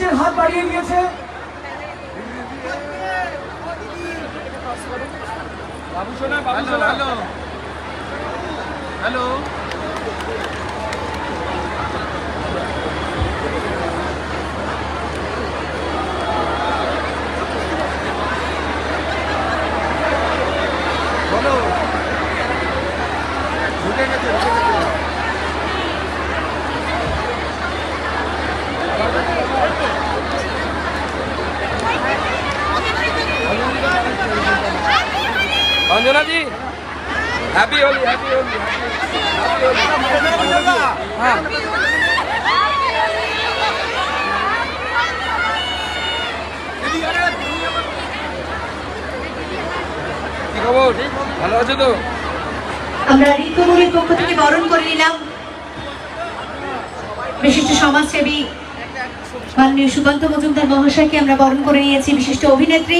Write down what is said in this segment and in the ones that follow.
সাহায্যের হাত বাড়িয়ে দিয়েছে। হ্যালো বলো। ঢুকে গেছে। অঞ্জনা জি হ্যাপি হোলি হ্যাপি হোলি হ্যাঁ আমরা বরণ করে নিলাম। বিশিষ্ট সুকান্ত মহাশয়কে আমরা বরণ করে নিয়েছি, বিশিষ্ট অভিনেত্রী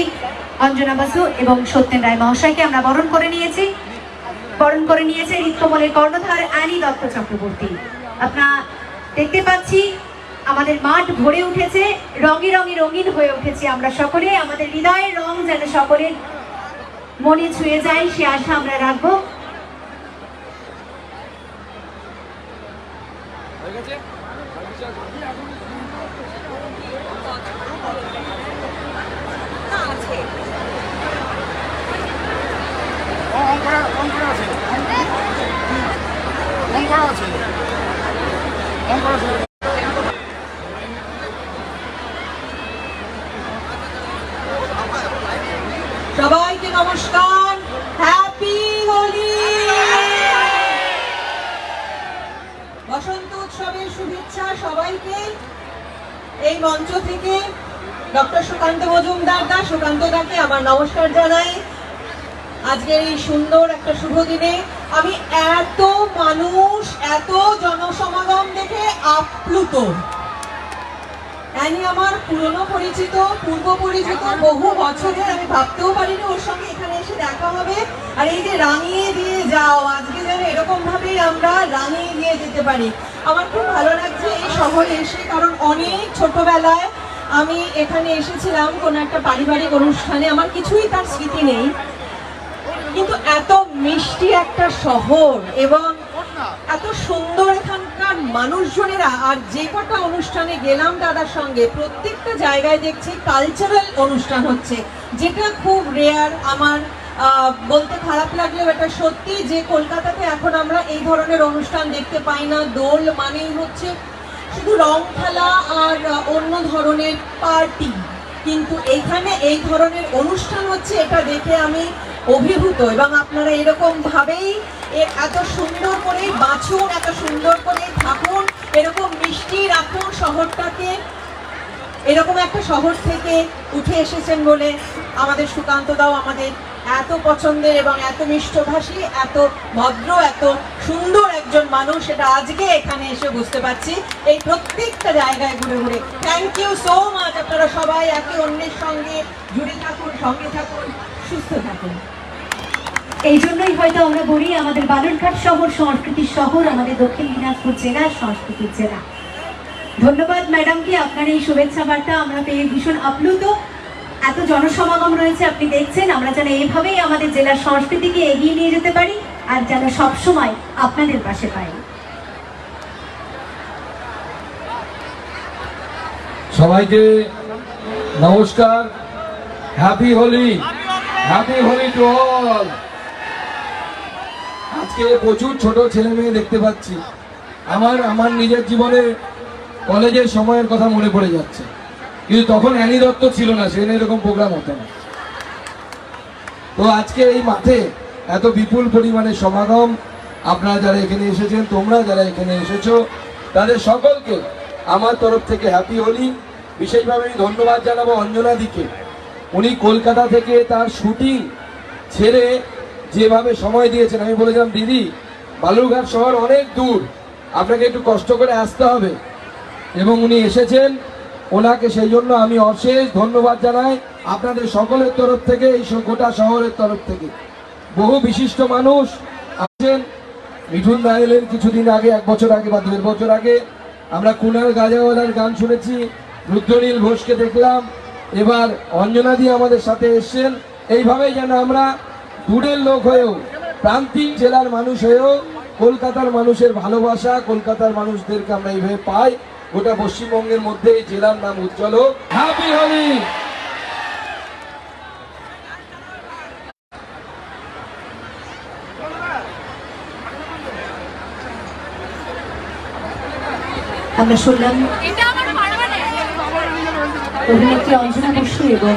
অঞ্জনা বাসু এবং সত্যেন রায় মহাশয়কে আমরা বরণ করে নিয়েছি। বরণ করে নিয়েছে ঋতুমলের কর্ণধার অ্যানি দত্ত চক্রবর্তী। আপনারা দেখতে পাচ্ছি, আমাদের মাঠ ভরে উঠেছে, রঙে রঙে রঙিন হয়ে উঠেছে আমরা সকলে। আমাদের হৃদয়ের রং যেন সকলের মনে ছুঁয়ে যায়, সে আশা আমরা রাখব। এই মঞ্চ থেকে ডক্টর সুকান্ত মজুমদার দা, সুকান্ত দাকে আমার নমস্কার জানাই। আজকের এই সুন্দর একটা শুভ দিনে আমি এত মানুষ, এত জনসমাগম দেখে আপ্লুত। আমার পুরনো পরিচিত, পূর্ব পরিচিত, বহু বছরের আমি ভাবতেও পারিনি ওর সঙ্গে এখানে এসে দেখা হবে। আর এই যে রাঙিয়ে দিয়ে যাও, আজকে যেন এরকম ভাবেই আমরা রাঙিয়ে দিয়ে যেতে পারি। আমার খুব ভালো লাগছে এই শহরে এসে, কারণ অনেক ছোটবেলায় আমি এখানে এসেছিলাম কোনো একটা পারিবারিক অনুষ্ঠানে। আমার কিছুই তার স্মৃতি নেই। কিন্তু এত মিষ্টি একটা শহর এবং এত সুন্দর এখানকার মানুষজনেরা, আর যে কটা অনুষ্ঠানে গেলাম দাদার সঙ্গে, প্রত্যেকটা জায়গায় দেখছি কালচারাল অনুষ্ঠান হচ্ছে, যেটা খুব রেয়ার আমার বলতে খারাপ লাগলেও এটা সত্যি যে কলকাতাতে এখন আমরা এই ধরনের অনুষ্ঠান দেখতে পাই না। দোল মানেই হচ্ছে শুধু রং খেলা আর অন্য ধরনের পার্টি। কিন্তু এখানে এই ধরনের অনুষ্ঠান হচ্ছে এটা দেখে আমি অভিভূত এবং আপনারা এরকম ভাবেই এর এত সুন্দর করে বাঁচুন এত সুন্দর করে থাকুন, এরকম মিষ্টি রাখুন শহরটাকে। এরকম একটা শহর থেকে উঠে এসেছেন বলে আমাদের সুকান্ত দাও আমাদের এত পছন্দের এবং এত মিষ্টভাষী, এত ভদ্র, এত সুন্দর একজন মানুষ সেটা আজকে এখানে এসে বুঝতে পারছি। এই প্রত্যেকটা জায়গায় ঘুরে ঘুরে। থ্যাংক ইউ সো মাচ আপনারা সবাই একে অন্যের সঙ্গে জুড়ে থাকুন, সঙ্গে থাকুন, সুস্থ থাকুন। এই জন্যই হয়তো আমরা বলি, আমাদের বালুরঘাট শহর সংস্কৃতির শহর, আমাদের দক্ষিণ দিনাজপুর জেলা সংস্কৃতির জেলা। ধন্যবাদ ম্যাডামকে, আপনার এই শুভেচ্ছা বার্তা আমরা পেয়ে ভীষণ আপ্লুত। এত জনসমাগম রয়েছে, আপনি দেখছেন, আমরা যেন এইভাবেই আমাদের জেলার সংস্কৃতিকে এগিয়ে নিয়ে যেতে পারি আর যেন সবসময় আপনাদের পাশে পাই। সবাইকে নমস্কার। Happy Holi happy Holi to all আজকে প্রচুর ছোট ছেলে মেয়ে দেখতে পাচ্ছি। আমার আমার নিজের জীবনে কলেজের সময়ের কথা মনে পড়ে যাচ্ছে। কিন্তু তখন অ্যানি দত্ত ছিল না সেখানে এরকম প্রোগ্রাম হতো না। তো আজকে এই মাঠে এত বিপুল পরিমাণে সমাগম, আপনারা যারা এখানে এসেছেন, তোমরা যারা এখানে এসেছ, তাদের সকলকে আমার তরফ থেকে হ্যাপি হোলি বিশেষভাবে আমি ধন্যবাদ জানাব অঞ্জনা দিকে উনি কলকাতা থেকে তার শুটিং ছেড়ে যেভাবে সময় দিয়েছেন, আমি বলেছিলাম দিদি, বালুরঘাট শহর অনেক দূর। আপনাকে একটু কষ্ট করে আসতে হবে। এবং উনি এসেছেন। ওনাকে সেই জন্য আমি অশেষ ধন্যবাদ জানাই আপনাদের সকলের তরফ থেকে, এই গোটা শহরের তরফ থেকে। বহু বিশিষ্ট মানুষ আছেন। মিঠুন দা এলেন কিছুদিন আগে, এক বছর আগে বা দেড় বছর আগে। আমরা কুনাল গাজাওয়ালার গান শুনেছি, রুদ্রনীল ঘোষকে দেখলাম। এবার অঞ্জনা দিয়ে আমাদের সাথে এসছেন। এইভাবেই যেন আমরা দূরের লোক হয়েও, প্রান্তিক জেলার মানুষ হয়েও, কলকাতার মানুষের ভালোবাসা, কলকাতার মানুষদেরকে আমরা এইভাবে পাই। গোটা পশ্চিমবঙ্গের মধ্যে এই জেলার নাম উজ্জ্বল হোক। হ্যাপি হোলি আমরা শুনলাম অভিনেত্রী অঞ্জনা বসু এবং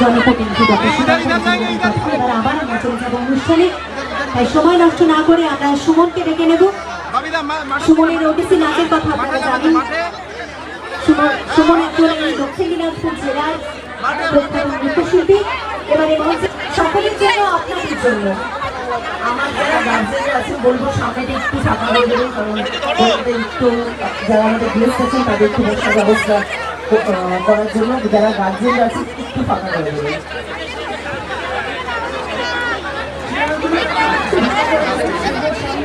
জনপ্রতিনিধি এবার আবার আমরা চলে যাব অনুষ্ঠানে। তাই সময় নষ্ট না করে আমরা সুমনকে ডেকে নেব। সুমনের ওটিসি নাচের কথা আপনারা জানেন। সুমন সুমন একজন দক্ষিণ দিনাজপুর জেলার প্রখ্যাত নৃত্যশিল্পী। এবারে সকলের জন্য আপনাদের জন্য। আমার যারা গার্জেনরা আছে বলব সামনেটা একটু হয়ে দেবেন কারণ একটু যারা আমাদের গেস্ট আছেন তাদের একটু বসার ব্যবস্থা করার জন্য যারা গার্জেনরা আছে একটু ফাঁকা করে দেবেন।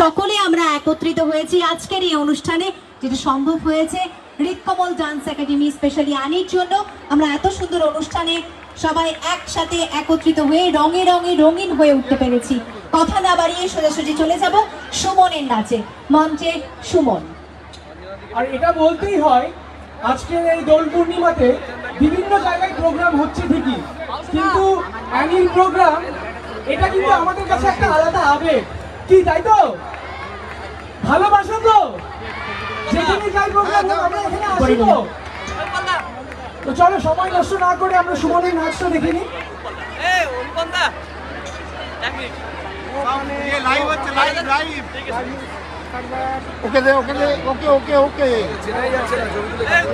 সকলে আমরা একত্রিত হয়েছি আজকের এই অনুষ্ঠানে। যেটা সম্ভব হয়েছে হৃদকমল ডান্স একাডেমি স্পেশালি আনির জন্য। আমরা এত সুন্দর অনুষ্ঠানে সবাই একসাথে একত্রিত হয়ে রঙে রঙে রঙিন হয়ে উঠতে পেরেছি। কথা না বাড়িয়ে সোজাসুজি চলে যাব সুমনের নাচে। মঞ্চে সুমন। আর এটা বলতেই হয়, আজকের এই দোল পূর্ণিমাতে বিভিন্ন জায়গায় প্রোগ্রাম হচ্ছে ঠিকই। কিন্তু অ্যানির প্রোগ্রাম এটা কিন্তু আমাদের কাছে একটা আলাদা আবেগ। কি তাই তো? ভালোবাসা তো? যেখানে যাই প্রোগ্রাম হোক আমরা এখানে আসি তো। তো চলো সময় নষ্ট না করে আমরা সুমনের নাচটা দেখে নিই। ওকে দে ওকে দে ওকে ওকে ওকে। হ্যাঁ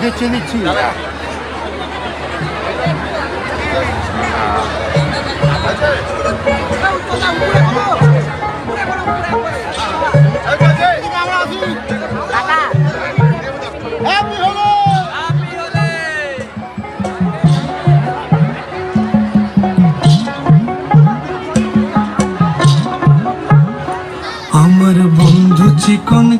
দিচ্ছি দিচ্ছি হ্যাপি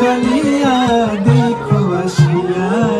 কালিয়া দেখো আসিয়া।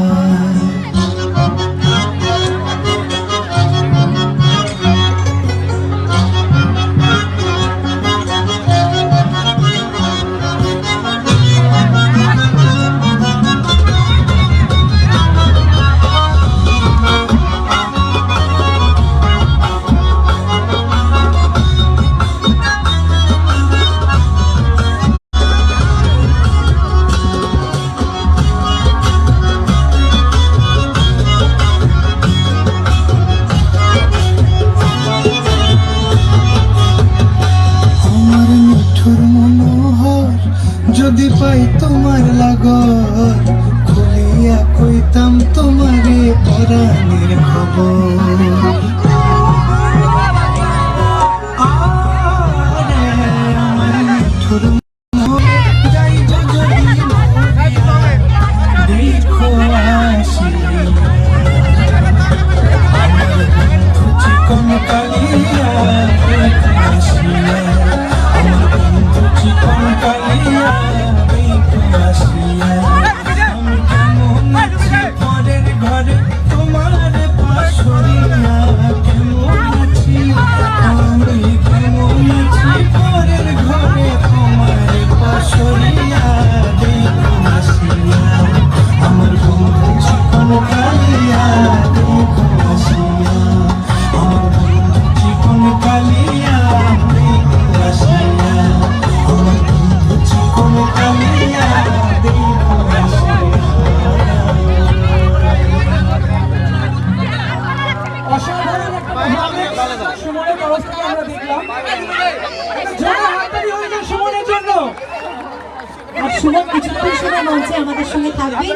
যাই তোমার লাগর খুলিয়া কইতাম তোমারে পরাণের খবর।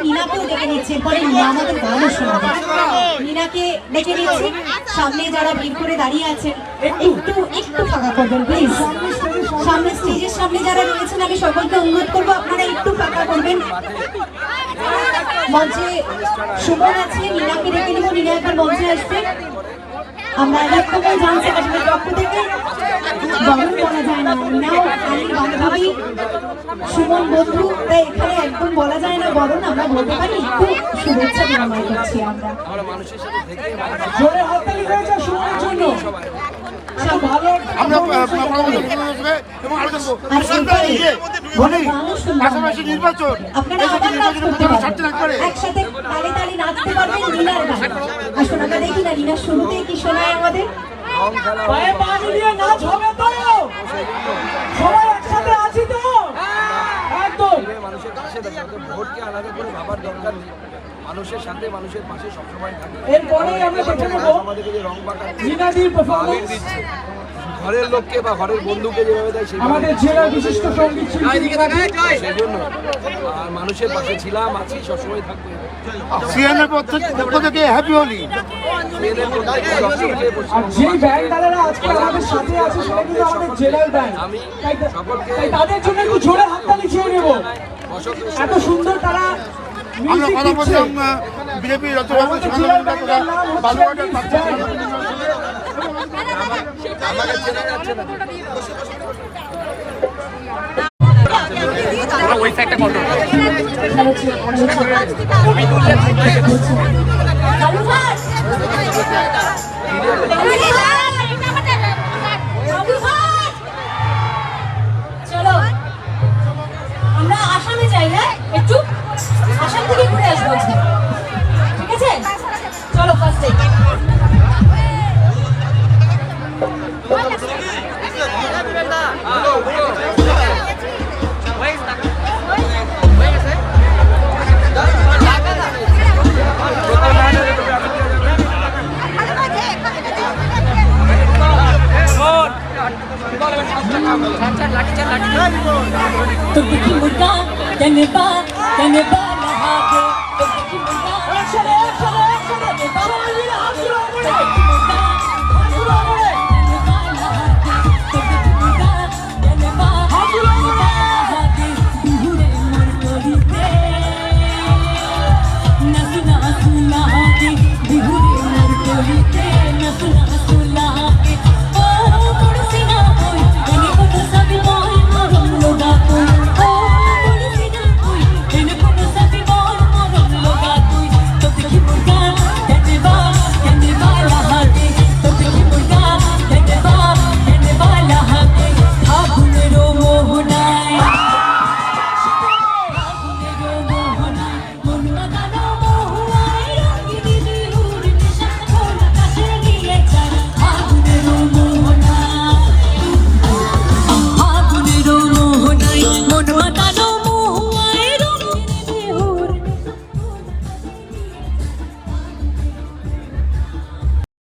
মিনাকেও ডেকে নিচ্ছি। এরপরে মিনা আমাদের গানও শোনাবে। মিনাকে ডেকে নিচ্ছি। সামনে যারা ভিড় করে দাঁড়িয়ে আছেন একটু। একটু ফাঁকা করবেন প্লিজ সামনে স্টেজের সামনে যারা রয়েছেন আমি সকলকে অনুরোধ করব আপনারা একটু ফাঁকা করবেন। মঞ্চে সুমন আছে মিনাকে ডেকে নেব। মিনা একবার মঞ্চে আসবে। আমরা রক্ষকই জানতে পারি পক্ষ থেকে বরণ করা যায় না। নাও আমি বান্ধবী সুমন বন্ধু তাই এখানে একদম বলা যায় না বরণ আমরা বলতে পারি একটু শুভেচ্ছা বিনিময় করছি আমরা। জোরে হাততালি হয়েছে সুমনের জন্য। আমরা। এবং আর শুনব পাশাপাশি নির্বাচন একসাথে তালে তালে নাচতে পারবেন লীলার গান আসুন আমরা দেখি না লীলার শুরুতেই কি শোনায় আমাদের। পায়ে পা মিলিয়ে নাচ হবে তো? সবাই একসাথে আছি তো? একদম। মানুষের পাশে ভোটকে আলাদা করে ভাবার দরকার নেই। মানুষের সাথে মানুষের পাশে সবসময় থাকে। এরপরেই আমরা দেখে নেব আমাদেরকে যে রং বাঁকা মিনাদির ঘরের লোককে বা ঘরের বন্ধুকে যেভাবে দেয় সেভাবে আমাদের জেলার বিশিষ্ট সংগীত শিল্পী সেই জন্য আর মানুষের পাশে ছিলাম আছি সবসময় থাকবে। সিএনএর পক্ষ থেকে হ্যাপি হোলি মেয়েদের প্রত্যেকটা দর্শককে আর যেই ব্যান্ড দাদারা আজকে আমাদের সাথে আছে সেটা কিন্তু আমাদের জেলার ব্যান্ড তাই তাই তাদের জন্য একটু জোরে হাততালি চেয়ে নেব। এত সুন্দর তারা আমরা কথা বলছিলাম বিজেপি রচনা আমাদের জেলার ব্যান্ডের নাম হচ্ছে বালুঘাটের Miss বাচ্চা Band। কালুঘাট! কালুঘাট! तो दुखी मुर्गा जनबा जनबा नहा दो तो दुखी मुर्गा चले चले चले चले